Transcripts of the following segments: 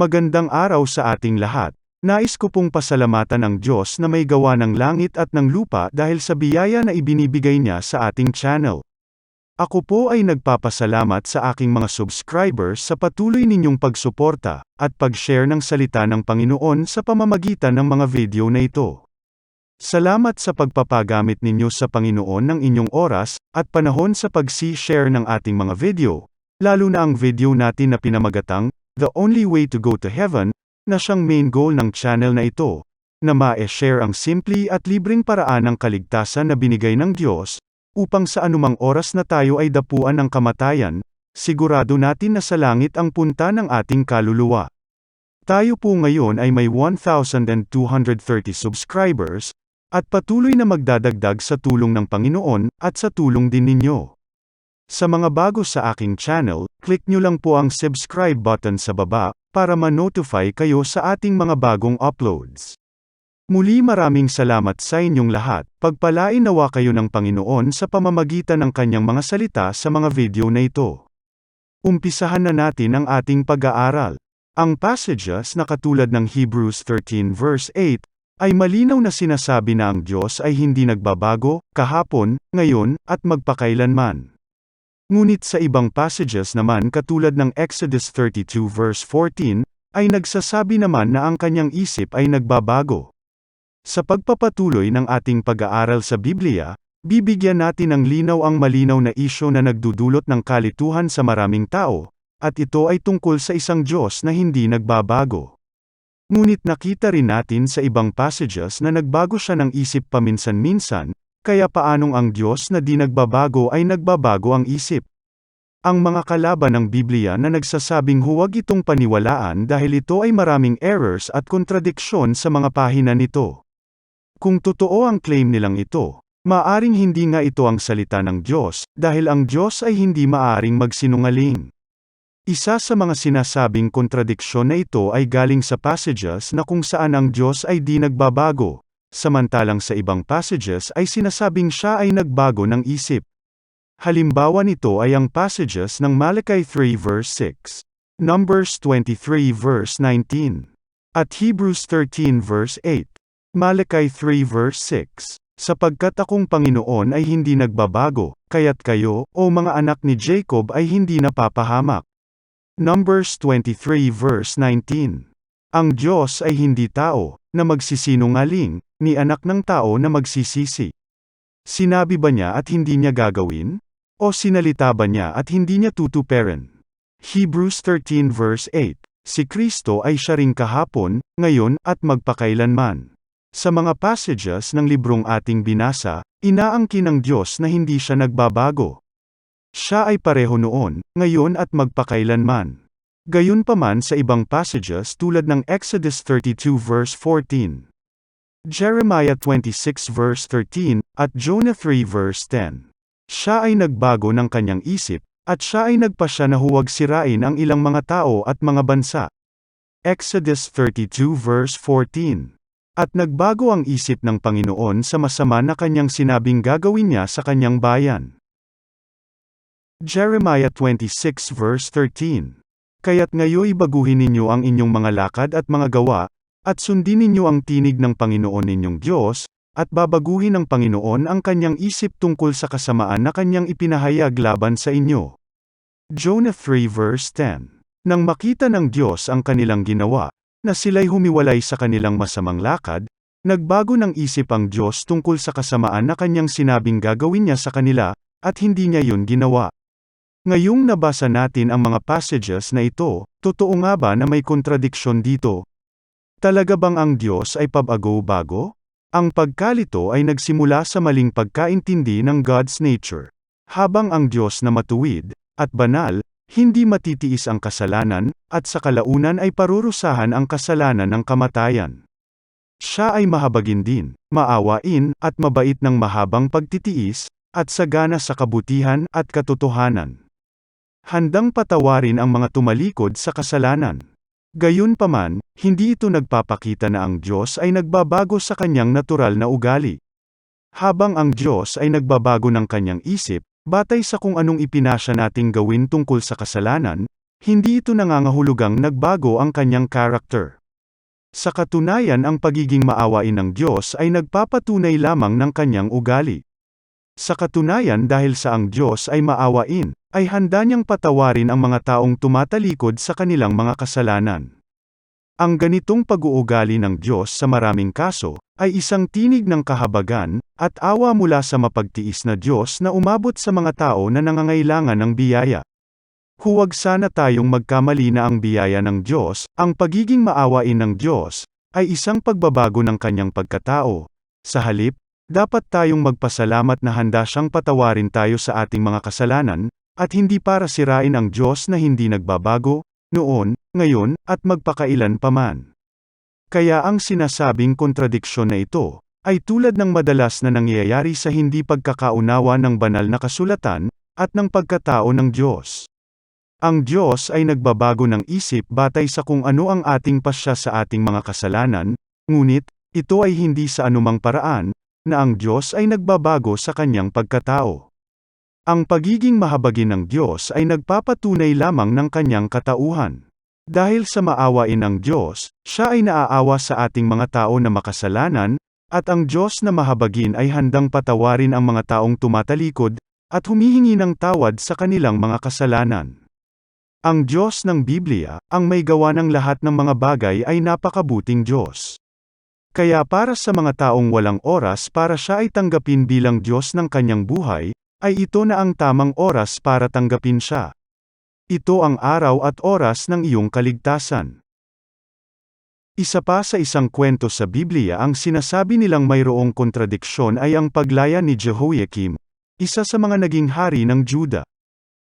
Magandang araw sa ating lahat. Nais ko pong pasalamatan ang Diyos na may gawa ng langit at ng lupa dahil sa biyaya na ibinibigay niya sa ating channel. Ako po ay nagpapasalamat sa aking mga subscribers sa patuloy ninyong pagsuporta at pag-share ng salita ng Panginoon sa pamamagitan ng mga video na ito. Salamat sa pagpapagamit ninyo sa Panginoon ng inyong oras at panahon sa pag-share ng ating mga video, lalo na ang video natin na pinamagatang The Only Way to Go to Heaven, na siyang main goal ng channel na ito, na ma-share ang simple at libreng paraan ng kaligtasan na binigay ng Diyos, upang sa anumang oras na tayo ay dapuan ng kamatayan, sigurado natin na sa langit ang punta ng ating kaluluwa. Tayo po ngayon ay may 1,230 subscribers, at patuloy na magdadagdag sa tulong ng Panginoon, at sa tulong din ninyo. Sa mga bago sa aking channel, click nyo lang po ang subscribe button sa baba, para ma-notify kayo sa ating mga bagong uploads. Muli maraming salamat sa inyong lahat, pagpalain nawa kayo ng Panginoon sa pamamagitan ng kanyang mga salita sa mga video na ito. Umpisahan na natin ang ating pag-aaral. Ang passages na katulad ng Hebrews 13 verse 8, ay malinaw na sinasabi na ang Diyos ay hindi nagbabago, kahapon, ngayon, at magpakailanman. Ngunit sa ibang passages naman katulad ng Exodus 32 verse 14, ay nagsasabi naman na ang kanyang isip ay nagbabago. Sa pagpapatuloy ng ating pag-aaral sa Biblia, bibigyan natin ng linaw ang malinaw na isyo na nagdudulot ng kalituhan sa maraming tao, at ito ay tungkol sa isang Diyos na hindi nagbabago. Ngunit nakita rin natin sa ibang passages na nagbago siya ng isip paminsan-minsan, kaya paanong ang Diyos na di nagbabago ay nagbabago ang isip? Ang mga kalaban ng Biblia na nagsasabing huwag itong paniwalaan dahil ito ay maraming errors at kontradiksyon sa mga pahina nito. Kung totoo ang claim nilang ito, maaring hindi nga ito ang salita ng Diyos, dahil ang Diyos ay hindi maaring magsinungaling. Isa sa mga sinasabing kontradiksyon na ito ay galing sa passages na kung saan ang Diyos ay di nagbabago, samantalang sa ibang passages ay sinasabing siya ay nagbago ng isip. Halimbawa nito ay ang passages ng Malachi 3 verse 6, Numbers 23 verse 19, at Hebrews 13 verse 8. Malachi 3 verse 6, Sapagkat akong Panginoon ay hindi nagbabago, kaya't kayo, o mga anak ni Jacob ay hindi napapahamak. Numbers 23 verse 19. Ang Diyos ay hindi tao, na magsisinungaling, ni anak ng tao na magsisisi. Sinabi ba niya at hindi niya gagawin? O sinalita ba niya at hindi niya tutuperan? Hebrews 13 verse 8. Si Kristo ay siya ring kahapon, ngayon, at magpakailanman. Sa mga passages ng librong ating binasa, inaangkin ng Diyos na hindi siya nagbabago. Siya ay pareho noon, ngayon at magpakailanman. Gayunpaman sa ibang passages tulad ng Exodus 32 verse 14, Jeremiah 26 verse 13, at Jonah 3 verse 10. Siya ay nagbago ng kanyang isip, at siya ay nagpasya na huwag sirain ang ilang mga tao at mga bansa. Exodus 32 verse 14. At nagbago ang isip ng Panginoon sa masama na kanyang sinabing gagawin niya sa kanyang bayan. Jeremiah 26 verse 13. Kaya't ngayoy baguhin ninyo ang inyong mga lakad at mga gawa, at sundin ninyo ang tinig ng Panginoon ninyong Diyos, at babaguhin ng Panginoon ang kanyang isip tungkol sa kasamaan na kanyang ipinahayag laban sa inyo. Jonah 3 verse 10 Nang makita ng Diyos ang kanilang ginawa, na sila'y humiwalay sa kanilang masamang lakad, nagbago ng isip ang Diyos tungkol sa kasamaan na kanyang sinabing gagawin niya sa kanila, at hindi niya yun ginawa. Ngayong nabasa natin ang mga passages na ito, totoo nga ba na may kontradiksyon dito? Talaga bang ang Diyos ay pabago-bago? Ang pagkalito ay nagsimula sa maling pagkaintindi ng God's nature. Habang ang Diyos na matuwid, at banal, hindi matitiis ang kasalanan, at sa kalaunan ay parurusahan ang kasalanan ng kamatayan. Siya ay mahabagin din, maawain, at mabait ng mahabang pagtitiis, at sagana sa kabutihan at katotohanan handang patawarin ang mga tumalikod sa kasalanan. Gayunpaman, hindi ito nagpapakita na ang Diyos ay nagbabago sa kanyang natural na ugali. Habang ang Diyos ay nagbabago ng kanyang isip, batay sa kung anong ipinasya nating gawin tungkol sa kasalanan, hindi ito nangangahulugang nagbago ang kanyang karakter. Sa katunayan ang pagiging maawain ng Diyos ay nagpapatunay lamang ng kanyang ugali. Sa katunayan dahil sa ang Diyos ay maawain, ay handa niyang patawarin ang mga taong tumatalikod sa kanilang mga kasalanan. Ang ganitong pag-uugali ng Diyos sa maraming kaso, ay isang tinig ng kahabagan, at awa mula sa mapagtiis na Diyos na umabot sa mga tao na nangangailangan ng biyaya. Huwag sana tayong magkamali na ang biyaya ng Diyos, ang pagiging maawain ng Diyos, ay isang pagbabago ng kanyang pagkatao. Sa halip, dapat tayong magpasalamat na handa siyang patawarin tayo sa ating mga kasalanan, at hindi para sirain ang Diyos na hindi nagbabago, noon, ngayon, at magpakailan paman. Kaya ang sinasabing kontradiksyon na ito, ay tulad ng madalas na nangyayari sa hindi pagkakaunawa ng banal na kasulatan, at ng pagkatao ng Diyos. Ang Diyos ay nagbabago ng isip batay sa kung ano ang ating pasya sa ating mga kasalanan, ngunit, ito ay hindi sa anumang paraan, na ang Diyos ay nagbabago sa kanyang pagkatao. Ang pagiging mahabagin ng Diyos ay nagpapatunay lamang ng kanyang katauhan. Dahil sa maawain ng Diyos, siya ay naaawa sa ating mga tao na makasalanan, at ang Diyos na mahabagin ay handang patawarin ang mga taong tumatalikod, at humihingi ng tawad sa kanilang mga kasalanan. Ang Diyos ng Biblia, ang may gawa ng lahat ng mga bagay ay napakabuting Diyos. Kaya para sa mga taong walang oras para siya ay tanggapin bilang Diyos ng kanyang buhay, ay ito na ang tamang oras para tanggapin siya. Ito ang araw at oras ng iyong kaligtasan. Isa pa sa isang kwento sa Biblia ang sinasabi nilang mayroong kontradiksyon ay ang paglaya ni Jehoiakim, isa sa mga naging hari ng Juda.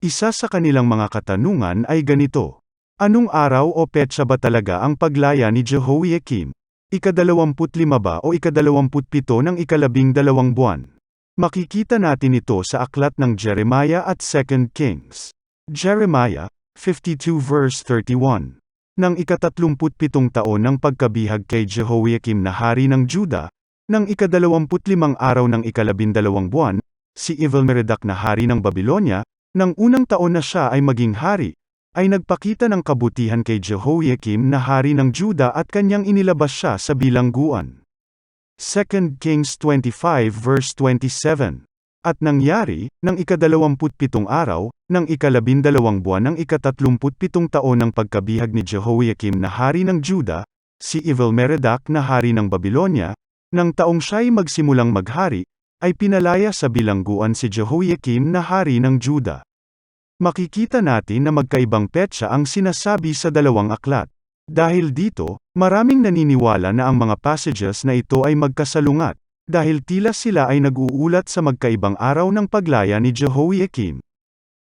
Isa sa kanilang mga katanungan ay ganito. Anong araw o petsa ba talaga ang paglaya ni Jehoiakim? Ikadalawamput lima ba o ikadalawamput pito ng ikalabing dalawang buwan? Makikita natin ito sa aklat ng Jeremiah at 2 Kings. Jeremiah, 52 verse 31. Nang ikatatlumput pitong taon ng pagkabihag kay Jehoiakim na hari ng Juda, nang ikadalawamput limang araw ng ikalabindalawang buwan, si Evilmerodak na hari ng Babylonia, nang unang taon na siya ay maging hari, ay nagpakita ng kabutihan kay Jehoiakim na hari ng Juda at kanyang inilabas siya sa bilangguan. 2 Kings 25 verse 27 At nangyari, ng ikadalawamput pitong araw, ng ikalabindalawang buwan ng ikatatlumput pitong taon ng pagkabihag ni Jehoiakim na hari ng Juda, si Evilmerodak na hari ng Babylonia, nang taong siya'y magsimulang maghari, ay pinalaya sa bilangguan si Jehoiakim na hari ng Juda. Makikita natin na magkaibang petsa ang sinasabi sa dalawang aklat. Dahil dito, maraming naniniwala na ang mga passages na ito ay magkasalungat, dahil tila sila ay nag-uulat sa magkaibang araw ng paglaya ni Jehoiakim.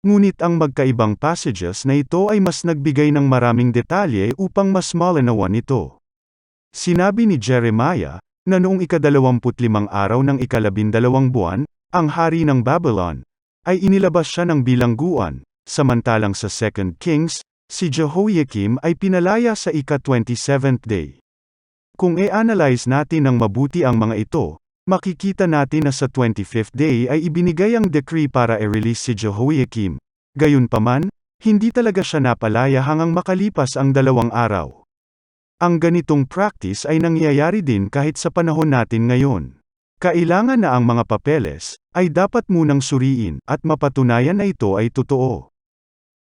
Ngunit ang magkaibang passages na ito ay mas nagbigay ng maraming detalye upang mas malinawan ito. Sinabi ni Jeremiah, na noong ikadalawamput limang araw ng ikalabindalawang buwan, ang hari ng Babylon, ay inilabas siya ng bilangguan, samantalang sa 2 Kings, si Jehoiakim ay pinalaya sa ika-27th day. Kung i-analyze natin ng mabuti ang mga ito, makikita natin na sa 25th day ay ibinigay ang decree para i-release si Jehoiakim. Gayunpaman, hindi talaga siya napalaya hanggang makalipas ang dalawang araw. Ang ganitong practice ay nangyayari din kahit sa panahon natin ngayon. Kailangan na ang mga papeles, ay dapat munang suriin, at mapatunayan na ito ay totoo.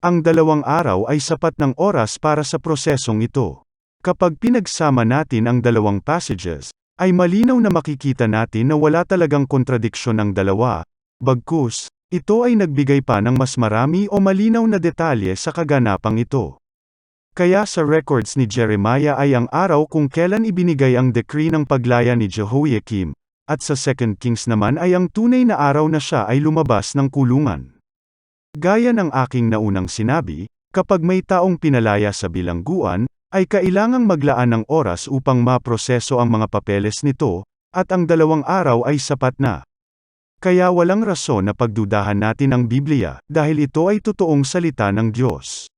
Ang dalawang araw ay sapat ng oras para sa prosesong ito. Kapag pinagsama natin ang dalawang passages, ay malinaw na makikita natin na wala talagang kontradiksyon ang dalawa, bagkus, ito ay nagbigay pa ng mas marami o malinaw na detalye sa kaganapang ito. Kaya sa records ni Jeremiah ay ang araw kung kailan ibinigay ang decree ng paglaya ni Jehoiakim, at sa 2 Kings naman ay ang tunay na araw na siya ay lumabas ng kulungan. Gaya ng aking naunang sinabi, kapag may taong pinalaya sa bilangguan, ay kailangang maglaan ng oras upang maproseso ang mga papeles nito, at ang dalawang araw ay sapat na. Kaya walang rason na pagdudahan natin ang Biblia, dahil ito ay totoong salita ng Diyos.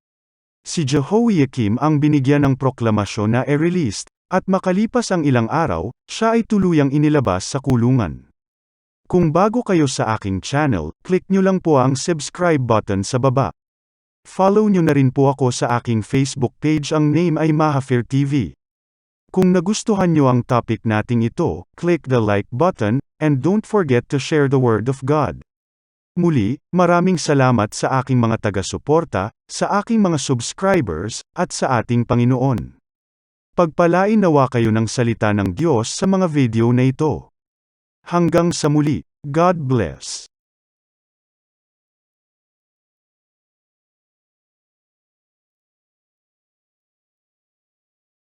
Si Jehoiakim ang binigyan ng proklamasyon na e-released, at makalipas ang ilang araw, siya ay tuluyang inilabas sa kulungan. Kung bago kayo sa aking channel, click nyo lang po ang subscribe button sa baba. Follow nyo na rin po ako sa aking Facebook page ang name ay Mahafir TV. Kung nagustuhan nyo ang topic nating ito, click the like button, and don't forget to share the word of God. Muli, maraming salamat sa aking mga taga-suporta, sa aking mga subscribers, at sa ating Panginoon. Pagpalain nawa kayo ng salita ng Diyos sa mga video na ito. Hanggang sa muli, God bless.